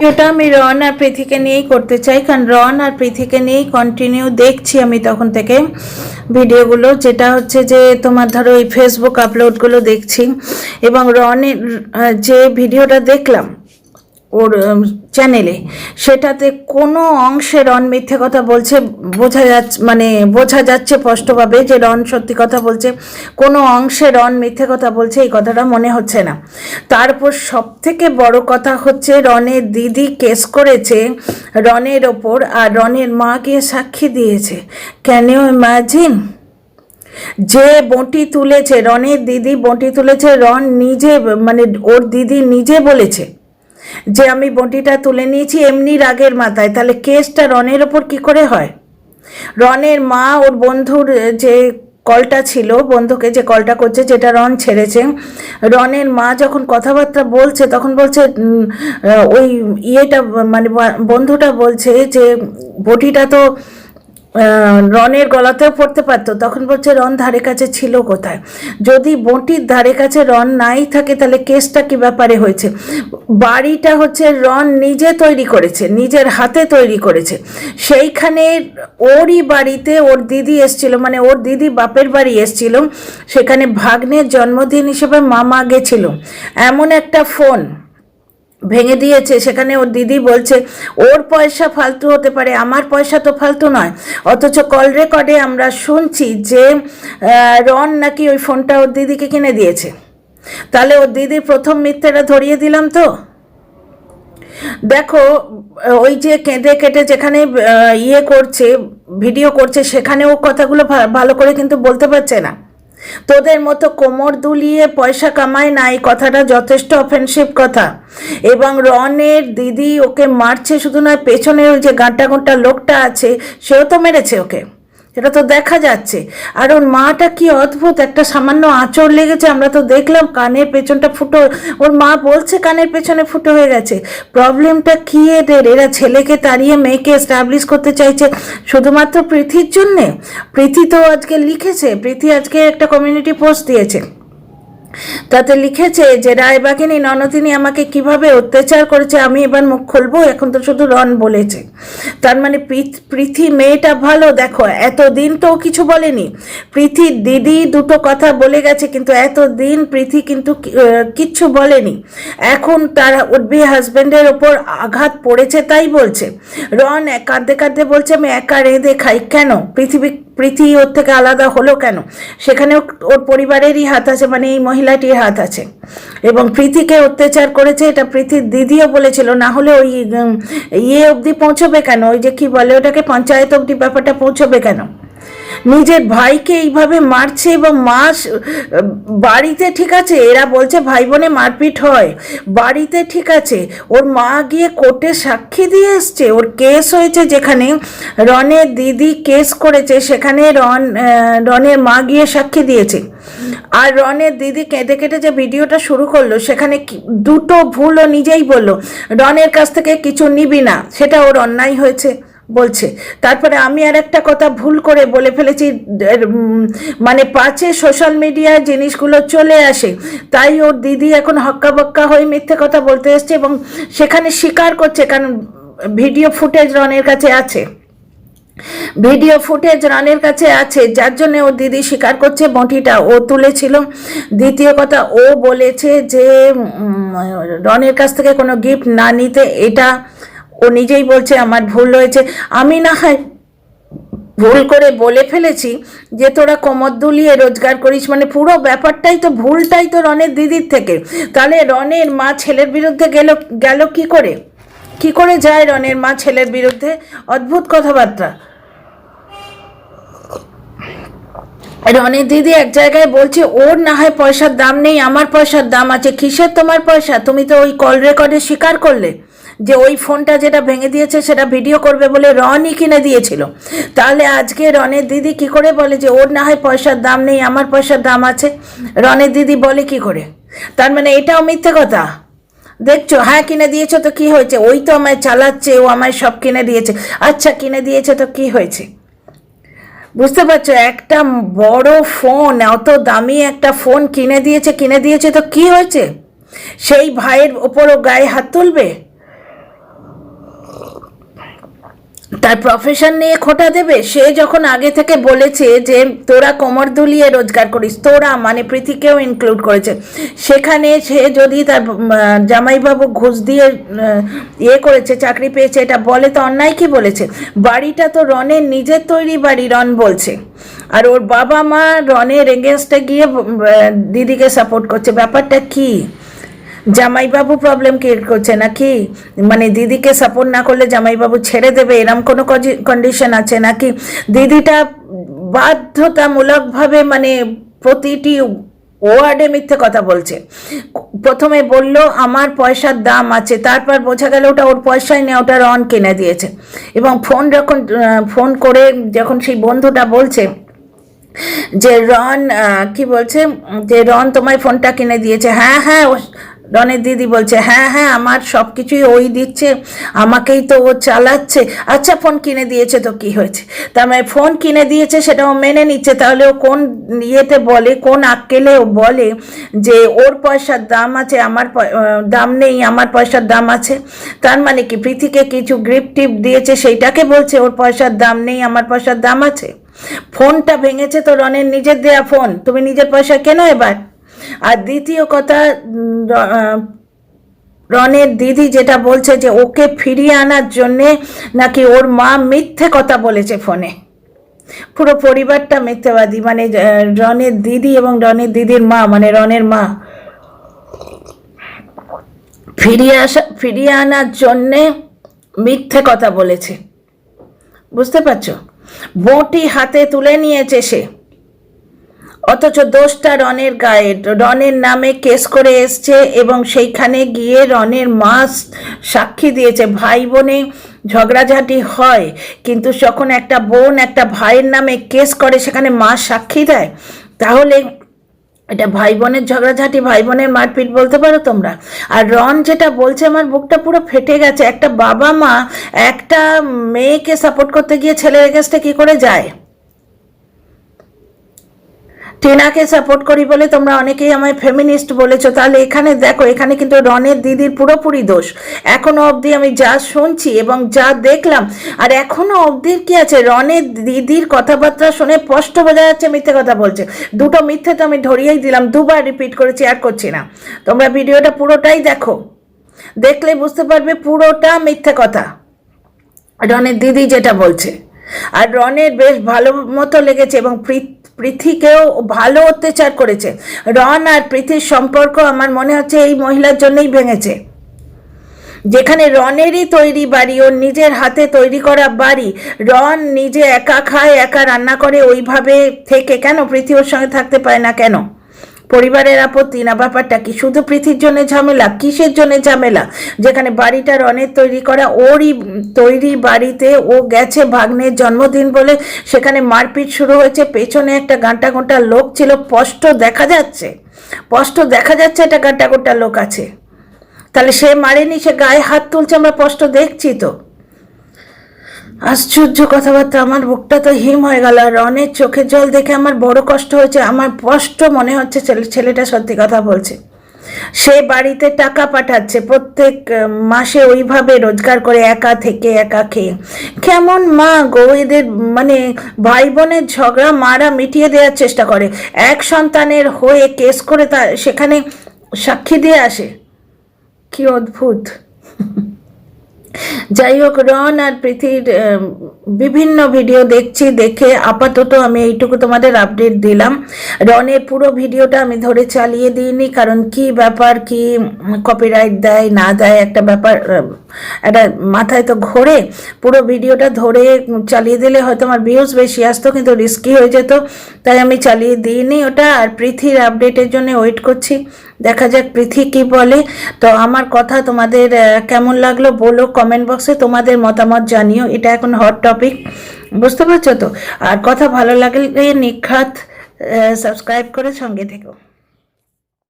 ভিডিওটা আমি রন আর পৃথিকে নিয়েই করতে চাই, কারণ রন আর পৃথিকে নিয়েই কন্টিনিউ দেখছি আমি তখন থেকে ভিডিওগুলো, যেটা হচ্ছে যে তোমার ধরো এই ফেসবুক আপলোডগুলো দেখছি এবং রনের যে ভিডিওটা দেখলাম ওর চ্যানেলে সেটাতে কোনো অংশে রন মিথ্যে কথা বলছে, বোঝা যাচ্ছে মানে বোঝা যাচ্ছে স্পষ্টভাবে যে রন সত্যি কথা বলছে। কোনো অংশে রন মিথ্যে কথা বলছে, এই কথাটা মনে হচ্ছে না। তারপর সব থেকে বড় কথা হচ্ছে রনের দিদি কেস করেছে রনের ওপর আর রনের মা গিয়ে সাক্ষী দিয়েছে। ক্যান ইউ ইমাজিন যে বঁটি তুলেছে রনের দিদি বঁটি তুলেছে রন নিজে মানে ওর দিদি নিজে বলেছে। যে আমি বঁটিটা তুলে নিয়েছি এমনি রাগের মাথায়। তাহলে কেসটা রনের ওপর কি করে হয়? রনের মা, ওর বন্ধুর যে কলটা ছিল, বন্ধুকে যে কলটা করছে, যেটা রন ছেড়েছে, রনের মা যখন কথাবার্তা বলছে, তখন বলছে ওই ইয়েটা মানে বন্ধুটা বলছে যে, বটিটা তো রনের গলাতেও পড়তে পারতো। তখন বলছে রন ধারে কাছে ছিল কোথায়? যদি বটির ধারে কাছে রন নাই থাকে, তাহলে কেসটা কি ব্যাপারে হয়েছে? বাড়িটা হচ্ছে রন নিজে তৈরি করেছে, নিজের হাতে তৈরি করেছে। সেইখানে ওরই বাড়িতে ওর দিদি এসছিল মানে ওর দিদি বাপের বাড়ি এসছিল। সেখানে ভাগ্নের জন্মদিন হিসেবে মামা গেছিল। এমন একটা ফোন ভেঙে দিয়েছে। সেখানে ওর দিদি বলছে, ওর পয়সা ফালতু হতে পারে, আমার পয়সা তো ফালতু নয়। অথচ কল রেকর্ডে আমরা শুনছি যে রন নাকি ওই ফোনটা ওর দিদিকে কিনে দিয়েছে। তাহলে ওর দিদির প্রথম মিথ্যেটা ধরিয়ে দিলাম তো? দেখো, ওই যে কেঁদে কেটে যেখানে ইয়ে করছে, ভিডিও করছে সেখানে ও কথাগুলো ভালো করে কিন্তু বলতে পারছে না। তোদের মতো কোমর দুলিয়ে পয়সা কামায় না, এই কথাটা যথেষ্ট অফেন্সিভ কথা। এবং রনের দিদি ওকে মারছে শুধু নয়, পেছনের ওই যে গাঁটা গোঁটা লোকটা আছে, সেও তো মেরেছে ওকে। এটা তো দেখা যাচ্ছে। আর ওর মাটা কি অদ্ভুত, একটা সামান্য আঁচড় লেগেছে, আমরা তো দেখলাম কানের পেছনটা ফুটো, ওর মা বলছে কানের পেছনে ফুটো হয়ে গেছে। প্রবলেমটা কি এদের? এরা ছেলেকে তাড়িয়ে মেয়েকে এস্টাবলিশ করতে চাইছে শুধুমাত্র পৃথির জন্যে? পৃথি তো আজকে লিখেছে পৃথি আজকে একটা কমিউনিটি পোস্ট দিয়েছে। তাতে লিখেছে যে, রায়বাগিনী ননদিনী আমাকে কীভাবে অত্যাচার করেছে আমি এবার মুখ খুলবো, এখন তো শুধু রন বলেছে। তার মানে পৃথ- পৃথি মেয়েটা ভালো, দেখো, এতদিন তো কিছু বলেনি। পৃথির দিদি দুটো কথা বলে গেছে, কিন্তু এতদিন পৃথি কিন্তু কিচ্ছু বলেনি। এখন তার উঠবি হাজবেন্ডের ওপর আঘাত পড়েছে তাই বলছে। রন কাঁদতে কাঁদতে বলছে, আমি একা রেঁধে খাই কেন? পৃথিবী প্রীতি ওর থেকে আলাদা হলো কেন? সেখানে ওর পরিবারেরই হাত আছে মানে এই মহিলাটির হাত আছে। এবং প্রীতিকে অত্যাচার করেছে, এটা প্রীতির দিদিও বলেছিল, না হলে ওই ইয়ে অবধি পৌঁছবে কেন? ওই যে কি বলে ওটাকে, পঞ্চায়েত অবধি ব্যাপারটা পৌঁছবে কেন? নিজের ভাইকে এইভাবে মারছে এবং মা বাড়িতে ঠিক আছে, এরা বলছে ভাই বোনে মারপিট হয়। বাড়িতে ঠিক আছে, ওর মা গিয়ে কোর্টে সাক্ষী দিয়ে এসছে। ওর কেস হয়েছে যেখানে রনের দিদি কেস করেছে, সেখানে রন রনের মা গিয়ে সাক্ষী দিয়েছে। আর রনের দিদি কেঁদে কেটে যে ভিডিওটা শুরু করল, সেখানে দুটো ভুল ও নিজেই বলল। রনের কাছ থেকে কিছু নিবি না, সেটা ওর অন্যায় হয়েছে। বলছে। তারপরে আমি আর একটা কথা ভুল করে বলে ফেলেছি মানে পাঁচে সোশ্যাল মিডিয়ায় জিনিসগুলো চলে আসে, তাই ওর দিদি এখন হক্কা বক্কা হয়ে মিথ্যে কথা বলতে এসছে এবং সেখানে স্বীকার করছে কারণ ভিডিও ফুটেজ রনের কাছে আছে। ভিডিও ফুটেজ রানের কাছে আছে, যার জন্য ও দিদি স্বীকার করছে, বঁটিটা ও তুলেছিল। দ্বিতীয় কথা, ও বলেছে যে রনের কাছ থেকে কোনো গিফট না নিতে এটা ও নিজেই বলছে, আমার ভুল হয়েছে আমি না হয় ভুল করে বলে ফেলেছি যে তোরা কোমর দুলিয়ে রোজগার করিস মানে পুরো ব্যাপারটাই তো ভুলটাই তো রনের দিদির থেকে। তাহলে রনের মা ছেলের বিরুদ্ধে গেল গেল কি করে? কি করে যায় রনের মা ছেলের বিরুদ্ধে? অদ্ভুত কথাবার্তা। রনের দিদি এক জায়গায় বলছে, ওর না হয় পয়সার দাম নেই, আমার পয়সার দাম আছে। কিসের তোমার পয়সা? তুমি তো ওই কল রেকর্ডে স্বীকার করলে। যে ওই ফোনটা যেটা ভেঙে দিয়েছে সেটা ভিডিও করবে বলে রনই কিনে দিয়েছিল। তাহলে আজকে রনের দিদি কি করে বলে যে ওর না হয় পয়সার দাম নেই, আমার পয়সার দাম আছে। রনের দিদি বলে কি করে? তার মানে এটাও মিথ্যে কথা। দেখছ হ্যাঁ কিনে দিয়েছ তো কি হয়েছে? ওই তো আমায় চালাচ্ছে, ও আমায় সব কিনে দিয়েছে। আচ্ছা কিনে দিয়েছে তো কি হয়েছে? বুঝতে পারছ, একটা বড় ফোন, অত দামি একটা ফোন কিনে দিয়েছে কিনে দিয়েছে তো কি হয়েছে? সেই ভাইয়ের ওপরও গায়ে হাত তুলবে? তার প্রফেশন নিয়ে খোটা দেবে? সে যখন আগে থেকে বলেছে যে, তোরা কোমর দুলিয়ে রোজগার করিস, তোরা মানে প্রীতিকেও ইনক্লুড করেছে। সেখানে সে যদি তার জামাইবাবু ঘুষ দিয়ে ইয়ে করেছে, চাকরি পেয়েছে, এটা বলে তো অন্যায় কি বলেছে? বাড়িটা তো রনের নিজের তৈরি বাড়ি রন বলছে। আর ওর বাবা মা রনের এগেনস্টে গিয়ে দিদিকে সাপোর্ট করছে। ব্যাপারটা কি? জামাইবাবু প্রবলেম ক্রিয়েট করছে নাকি? মানে দিদিকে সাপোর্ট না করলে জামাইবাবু ছেড়ে দেবে? এরম কোনো কন্ডিশন আছে নাকি? দিদিটা বাধ্যতামূলকভাবে মানে প্রতিটি ওয়ার্ডে মিথ্যে কথা বলছে। প্রথমে বলল, আমার পয়সার দাম আছে। তারপর বোঝা গেল ওটা ওর পয়সায় নেই, ওটা রন কিনে দিয়েছে। এবং ফোন যখন ফোন করে যখন সেই বন্ধুটা বলছে যে রন কি বলছে? যে রন তোমায় ফোনটা কিনে দিয়েছে। হ্যাঁ হ্যাঁ রনের দিদি বলছে হ্যাঁ হ্যাঁ আমার সব কিছুই ওই দিচ্ছে, আমাকেই তো ও চালাচ্ছে। আচ্ছা ফোন কিনে দিয়েছে তো কি হয়েছে? তার মানে ফোন কিনে দিয়েছে সেটা ও মেনে নিচ্ছে। তাহলে ও কোন ইয়েতে বলে, কোন আক্কেলে ও বলে যে, ওর পয়সার দাম আছে, আমার দাম নেই, আমার পয়সার দাম আছে। তার মানে কি, পৃথিকে কিছু গ্রিপ টিপ দিয়েছে, সেইটাকে বলছে, ওর পয়সার দাম নেই, আমার পয়সার দাম আছে। ফোনটা ভেঙেছে তো রনের নিজের দেয়া ফোন, তুমি নিজের পয়সা কেন এবার? আর দ্বিতীয় কথা রনের দিদি যেটা বলছে যে ওকে ফিরিয়ে আনার জন্যে নাকি ওর মা মিথ্যে কথা বলেছে ফোনে। পুরো পরিবারটা মিথ্যেবাদী। মানে রনের দিদি এবং রনের দিদির মা মানে রনের মা ফিরিয়ে আসা, ফিরিয়ে আনার জন্যে মিথ্যে কথা বলেছে। বুঝতে পারছ? বঁটি হাতে তুলে নিয়েছে সে। অথচ দোষটা রনের গায়ে। রনের নামে কেস করে এসছে এবং সেইখানে গিয়ে রনের মা সাক্ষী দিয়েছে, ভাই বোনে ঝগড়াঝাটি হয়। কিন্তু যখন একটা বোন একটা ভাইয়ের নামে কেস করে, সেখানে মা সাক্ষী দেয়, তাহলে এটা ভাই বোনের ঝগড়াঝাটি, ভাই বোনের মারপিট বলতে পারো তোমরা। আর রন যেটা বলছে, আমার বুকটা পুরো ফেটে গেছে। একটা বাবা মা একটা মেয়েকে সাপোর্ট করতে গিয়ে ছেলের এগেনস্টে কি করে যায়? টিনাকে সাপোর্ট করি বলে তোমরা অনেকেই আমায় ফেমিনিস্ট বলেছ। তাহলে এখানে দেখো, এখানে কিন্তু রনের দিদির পুরোপুরি দোষ। এখনও অবধি আমি যা শুনছি এবং যা দেখলাম, আর এখনও অবধি কি আছে? রনের দিদির কথাবার্তা শুনে স্পষ্ট বোঝা যাচ্ছে মিথ্যে কথা বলছে। দুটো মিথ্যে তো আমি ধরিয়েই দিলাম, দুবার রিপিট করেছি, আর করছি না। তোমরা ভিডিওটা পুরোটাই দেখো। দেখলে বুঝতে পারবে পুরোটা মিথ্যে কথা। রনের দিদি যেটা বলছে। আর রনের বেশ ভালো মতো লেগেছে এবং পৃথ- পৃথিকেও ভালো অত্যাচার করেছে। রন আর পৃথির সম্পর্ক আমার মনে হচ্ছে এই মহিলার জন্যই ভেঙেছে। যেখানে রনেরই তৈরি বাড়ি ওর নিজের হাতে তৈরি করা বাড়ি রন নিজে একা খায়, একা রান্না করে, ওইভাবে থেকে কেন? পৃথিবীর সঙ্গে থাকতে পারে না কেন? পরিবারের আপত্তি, না ব্যাপারটা কি? শুধু পৃথির জন্য ঝামেলা? কিসের জন্য ঝামেলা? যেখানে বাড়িটা রনের তৈরি করা, ওরই তৈরি বাড়িতে ও গেছে ভাগ্নের জন্মদিন বলে সেখানে মারপিট শুরু হয়েছে, পেছনে একটা গাঁটা গোটা লোক ছিল, স্পষ্ট দেখা যাচ্ছে, স্পষ্ট দেখা যাচ্ছে একটা গাঁটা গোটা লোক আছে। তাহলে সে মারেনি, সে গায়ে হাত তুলছে, আমরা স্পষ্ট দেখছি তো। আশ্চর্য কথাবার্তা, আমার বুকটা তো হিম হয়ে গেল আর রনের চোখের জল দেখে আমার বড় কষ্ট হয়েছে, আমার স্পষ্ট মনে হচ্ছে ছেলে, ছেলেটা সত্যি কথা বলছে। সে বাড়িতে টাকা পাঠাচ্ছে, প্রত্যেক মাসে ওইভাবে রোজগার করে একা থেকে একা খেয়ে। কেমন মা গো, এদের মানে ভাই বোনের ঝগড়া মারা মিটিয়ে দেওয়ার চেষ্টা করে। এক সন্তানের হয়ে কেস করে তা সেখানে সাক্ষী দিয়ে আসে। কি অদ্ভুত। যাই হোক রন আর আহ, বিভিন্ন ভিডিও দেখছি, দেখে আপাতত আমি এইটুকু তোমাদের আপডেট দিলাম। রনের পুরো ভিডিওটা আমি ধরে চালিয়ে দিইনি, কারণ কি ব্যাপার, কি কপিরাইট দেয়, না দেয়, একটা ব্যাপার একটা মাথায় তো ঘোরে। পুরো ভিডিওটা ধরে চালিয়ে দিলে হয়তো আমার ভিউজ বেশি আসতো, কিন্তু রিস্কি হয়ে যেত, তাই আমি চালিয়ে দিইনি ওটা। আর পৃথির আপডেটের জন্য ওয়েট করছি, দেখা যাক পৃথি কি বলে। তো আমার কথা তোমাদের কেমন লাগল বলো কমেন্ট বক্সে তোমাদের মতামত জানিও। এটা এখন হট টপিক বুঝতে পারছ তো? আর কথা ভালো লাগলে নিখাত সাবস্ক্রাইব করে সঙ্গে থেকো।